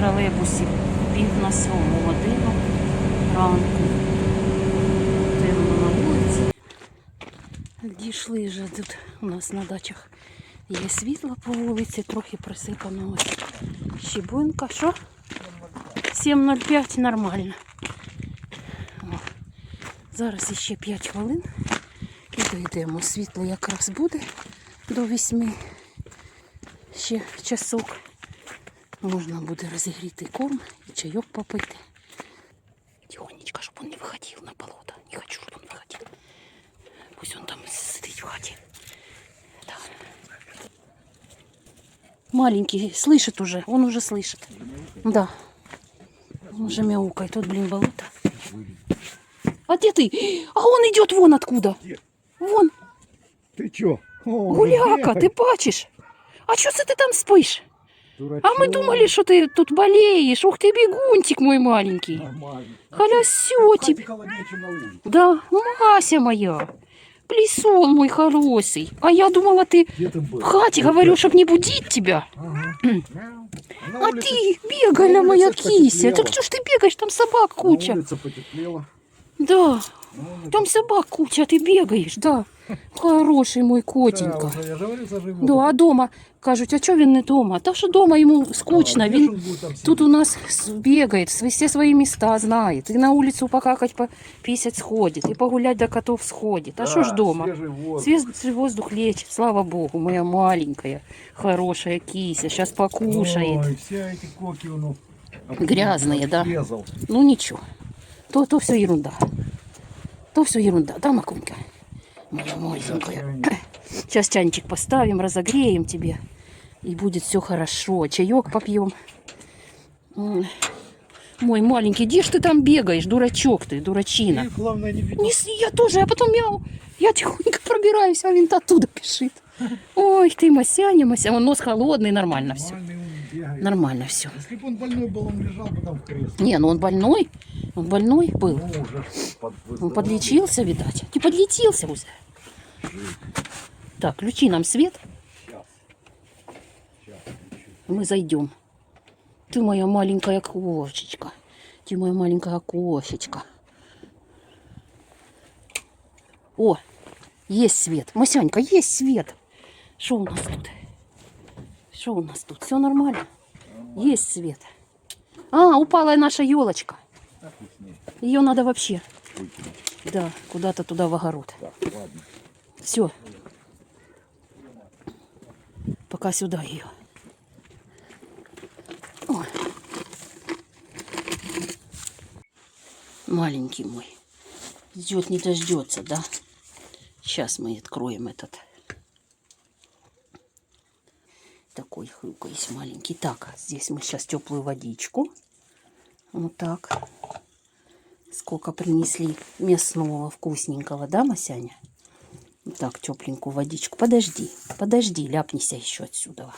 тролейбусі пів на сьому годину ранку. Темно на вулиці. Дійшли вже тут у нас на дачах. Є світло по вулиці, трохи присипано ось щебунка. Що? 7.05 нормально. О, Зараз іще 5 хвилин і дійдемо. Світло якраз буде до 8 ще часок. Можна буде розігріти корм і чайок попити. Тихонечко, щоб він не виходив на болото. Не хочу, щоб він виходив. Пусть он там сидить в хаті. Да. Маленький, слышит уже, он уже слышит. Да. Он уже мяукает. Тут, блин, болото. А где ты? А он идет вон откуда. Где? Вон, Ти чо? О, гуляка, бігай, ты бачишь? А что це ты там спишь? дурачок. А мы думали, что ты тут болеешь. Ух ты, бегунтик мой маленький. Нормально. Халясё Хаті тебе. холодніше на вулиці. Да, Мася моя. Плесун мой хороший. А я думала, ты Де ти був? в хате говорю, чтобы не будить тебя. Ага. На А вулиці- ты бегала, на моя улице кися. потеплело. Так что ж ты бегаешь, там собак На куча. вулиці потеплело. Да, На вулиці- там собак куча, а ты бегаешь, да. Хороший мой Да, котенька. вже, я ж говорю, заживу. Да, а дома кажуть, а чого він не дома? Та що дома йому скучно. А, де ж Він він буде там тут сидіти? у нас с- бегает, с- все свои места знает. И на улицу покакать, пописать сходит, и погулять до котов сходит. А что ж Да, дома? свіжий воздух. Свежий воздух лечит, слава богу, моя маленькая, хорошая кися, сейчас покушает. Ой, все эти коки, ну, Грязные, да. отрезал. Ну ничего, то, то все ерунда. То все ерунда, да, Макунька? Моя. Сейчас чайничек поставим, разогреем тебе. И будет все хорошо. Чаек попьем. Мой маленький, где ж ты там бегаешь, дурачок ты, дурачина? И главное не. Не, я тоже, а потом я, я тихонько пробираюсь, а винт оттуда пишет. Ой, ты Масяня, Мася, он нос холодный, нормально все. Нормально все. Если бы он больной был, он лежал бы там в кресле. Не, ну он больной, он больной был. Ну, уже под, Он подлечился, видать. Ты подлечился уже. Так, включи нам свет. Сейчас. Сейчас. Мы зайдем. Ты моя маленькая кошечка. Ты моя маленькая кошечка. О, есть свет. Масянька, есть свет. Что у нас тут? Что у нас тут? Все нормально? Есть свет. А, упала наша елочка. Ее надо вообще, Выкинуть. да, куда-то туда в огород. Все. Пока сюда ее. Ой. Маленький мой. Ждет, не дождется, да? Сейчас мы откроем этот. Такой хрюкой есть маленький. Так, здесь мы сейчас теплую водичку. Вот так. Сколько принесли мясного вкусненького, да, Масяня? Вот Так, тепленькую водичку. Подожди, подожди, ляпнися еще отсюда.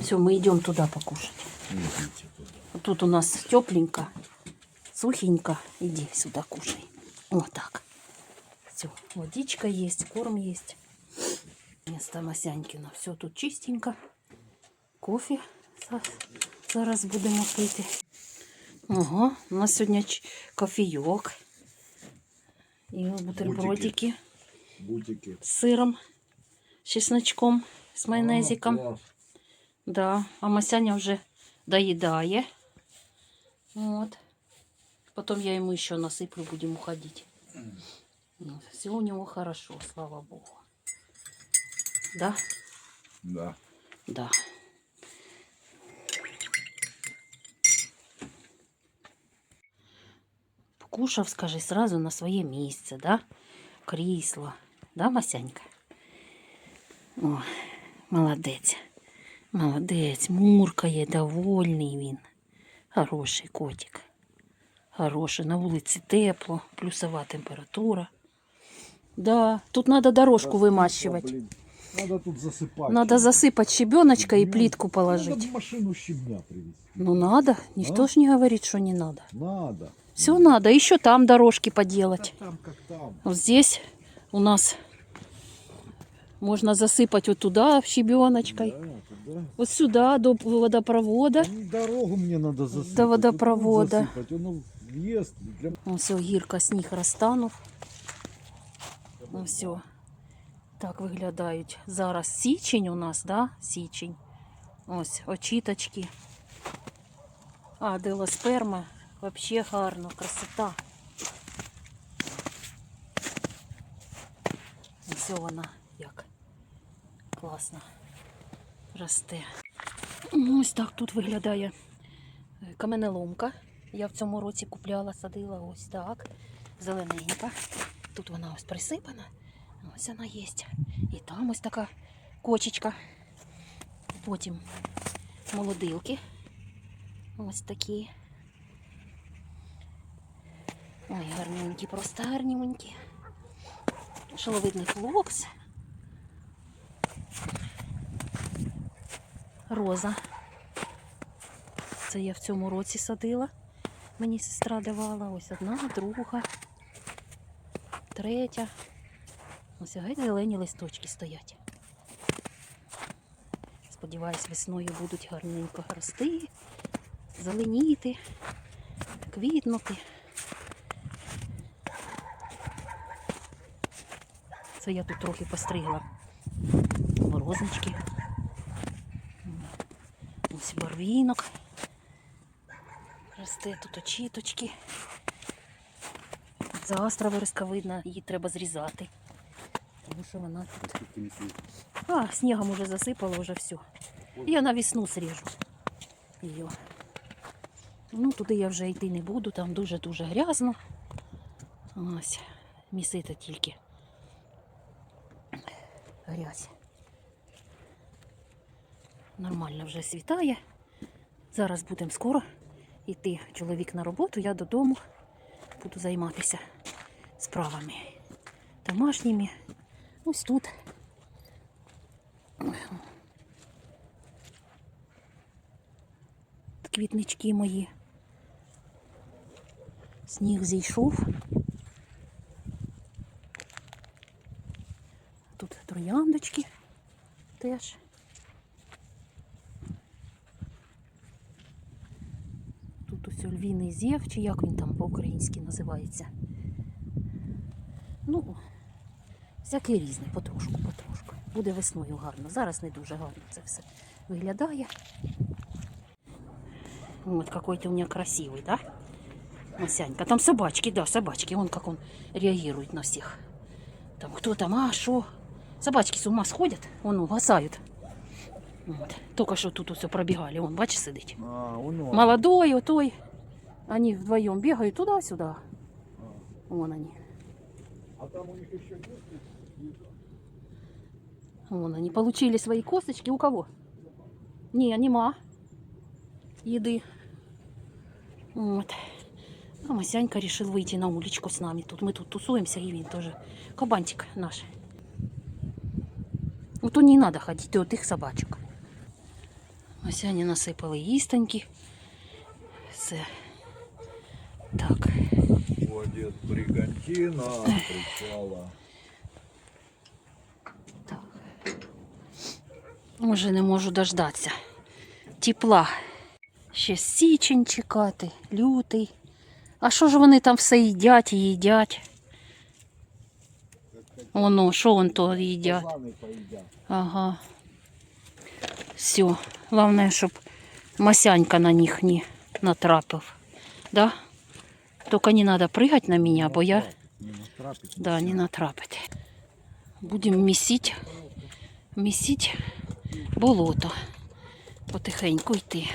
Все, мы идем туда покушать. Тут у нас тепленько, сухенько. Иди сюда кушай. Вот так. Все, водичка есть, корм есть. Место Масянькина. Все тут чистенько. Кофе за- зараз будемо пити. Ага, у нас сьогодні ч- кофійок. І бутербродики Бутики. з сиром, з чесночком, з майонезиком. А, класс. Да, а Масяня вже доїдає. Вот. Потом я ему еще насыплю, будем уходить. Ну, все у него хорошо, слава богу. Да? Да. Да. Покушав, скажи, сразу на своє місце, да? Крісло. Да, Масянька? О, молодець. Молодець, муркає, довольний він. Хороший котик. Хороший, на вулиці тепло, плюсова температура. Да, тут надо дорожку вымащивать. Надо тут засыпать. Надо засыпать щебеночкой и Ну, плитку Надо положить. машину щебня привезти. Ну надо, никто А? ж не говорит, что не надо. Надо. Все надо, еще там дорожки поделать. Как там, как там. Вот здесь у нас Можна засипати отуда щебеночкою. Да, туда. Ось сюди до водопровода. Они дорогу мне надо засыпать. До водопровода. засыпать. Оно въезд для Ось о, гірка, сніг розтанув. Ось. о. Так виглядають. Зараз січень у нас, да? Січень. Ось очіточки. А, делосперма. Взагалі гарно, красота. Ось вона як класно росте. Ось так тут виглядає е, каменеломка. Я в цьому році купляла, садила ось так. Зелененька. Тут вона ось присипана. Ось вона є. І там ось така кочечка. Потім молодилки. Ось такі. Ой, гарненькі, просто гарненькі. Шаловидний флокс. Роза. Це я в цьому році садила. Мені сестра давала. Ось одна, друга, третя. Ось геть зелені листочки стоять. Сподіваюсь, весною будуть гарненько рости, зеленіти, квітнути. Це я тут трохи постригла морознички. Ось барвінок. Росте тут очіточки. Заастра виразка видно, її треба зрізати. Тому що вона тут. А, снігом уже засипало, вже все. Я на весну сріжу її. Ну, туди я вже йти не буду, там дуже-дуже грязно. Ось, місити тільки грязь. Нормально вже світає. Зараз будемо скоро йти. Чоловік на роботу, я додому буду займатися справами домашніми. Ось тут. Квітнички мої. Сніг зійшов. Тут трояндочки теж. Тут ось львіний зєв, чи як він там по-українськи називається. Ну, всяке різне, потрошку, потрошку. Буде весною гарно. Зараз не дуже гарно це все виглядає. Вот какой ты у меня красивый, да? Масянька. Там собачки, да, собачки. Вон как он реагирует на всех. Там кто там, а, шо? Собачки с ума сходят, вон угасают. Вот. Только что тут все пробегали, вон, бачиш, сидить. А. Молодой, той. Они вдвоем бегают туда-сюда. Вон они. А там у них еще есть? Вон они получили свои косточки. У кого? Не, нема. Еды. Вот. А Масянька решил выйти на уличку с нами. Тут мы тут тусуемся, и він тоже. Кабантик наш. Вот тут не надо ходить до тих собачок. Масяні насипали їстоньки. Все. Так. Ходит бригантина, причала. Уже не можу дождатися. Тепла. Ще січень чекати, лютий. А що ж вони там все їдять і їдять? Воно, що вон то їдять? Ага. Все. Главное, щоб Масянька на них не натрапив. Да? Только не надо прыгать на меня, бо я Не натрапить. да, не натрапить. Будемо місити, місити болото. Потихеньку йти.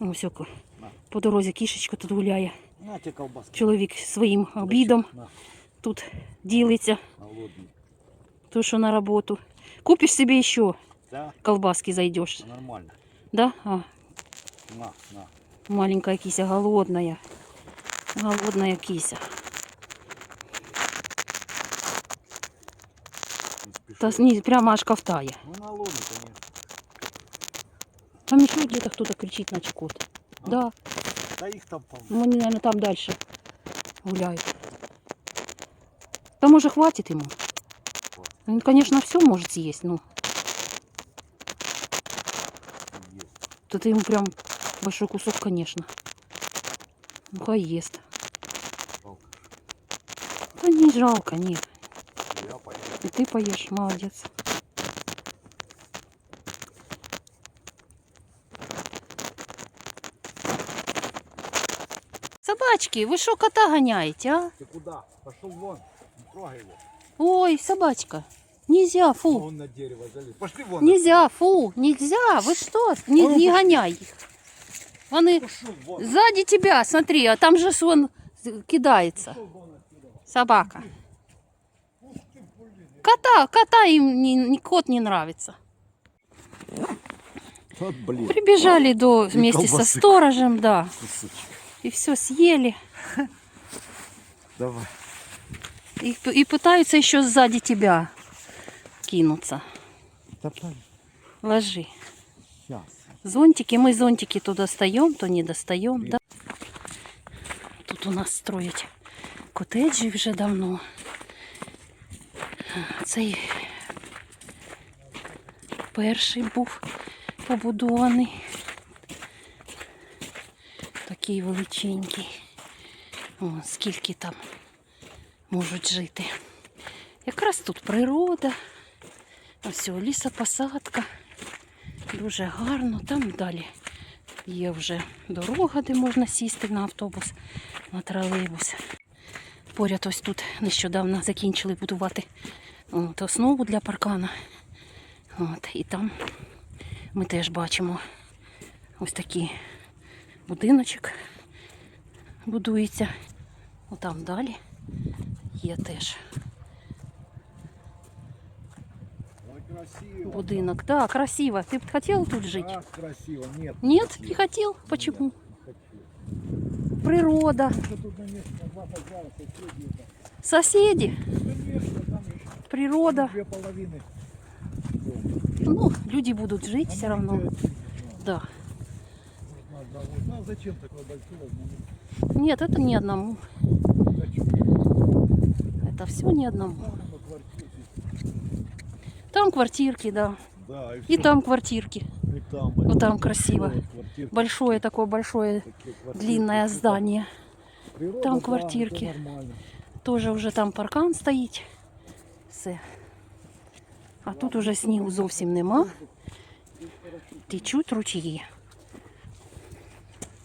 Ось око. По дорозі кішечка тут гуляє. Чоловік своїм обідом тут ділиться, то що на роботу. Купиш собі ще колбаски зайдеш. нормально. Да? А, На, на. маленькая кися, голодная. Голодная кися. Та спеши. ні, прямо аж ковтає. Ну, на лоне, конечно. Там еще где-то кто-то кричит на кот. Да, Да их там полно. ну, они, наверное, там дальше гуляют. Там уже хватит ему. Он, конечно, все может съесть, ну. Есть. Тут ему прям большой кусок, конечно. Ну, хай ест. Жалко. Да не жалко, нет. И ты поешь, молодец. Собачки, вы что кота гоняете, а? Ты куда? Пошел вон. Не трогай его. Ой, собачка. Нельзя, фу. Он на дерево залез. Пошли вон. Нельзя, фу, нельзя. Вы что? Не, не гоняй их. Они сзади тебя, смотри, а там же он кидается. Собака. Кота, кота им не, не- кот не нравится. Вот блин. Прибежали до вместе со сторожем, да. Кусочек. И все съели. Давай. И, и пытаются еще сзади тебя кинуться. Давай. Ложи. Сейчас. Зонтики, мы зонтики то достаем, то не достаем. Да? Тут у нас строять котеджі вже давно. Цей перший був побудований. Такий величенький. О, скільки там можуть жити. Якраз тут природа. Ось лісопосадка. Дуже гарно. Там далі є вже дорога, де можна сісти на автобус, на тролейбус. Поряд ось тут нещодавно закінчили будувати от, основу для паркана. От, і там ми теж бачимо ось такий будиночок будується. Отам далі є теж красиво. будинок. Да, красиво. Ты бы хотел тут жить? Как красиво. Нет. Нет, не хотел. Почему? Хочу. Природа, соседи природа. Ну, люди будут жить все равно. Да. Нет, это не одному. Это все не одному. Там квартирки, да. Да, И там квартирки. И там. Вот там большое красиво. квартирки, Большое такое большое такие квартирки. длинное Всё здание. Природа, Там да, квартирки. это нормально. Тоже вже там паркан стоїть. Все. А тут уже снігу зовсім нема. Течуть ручьї.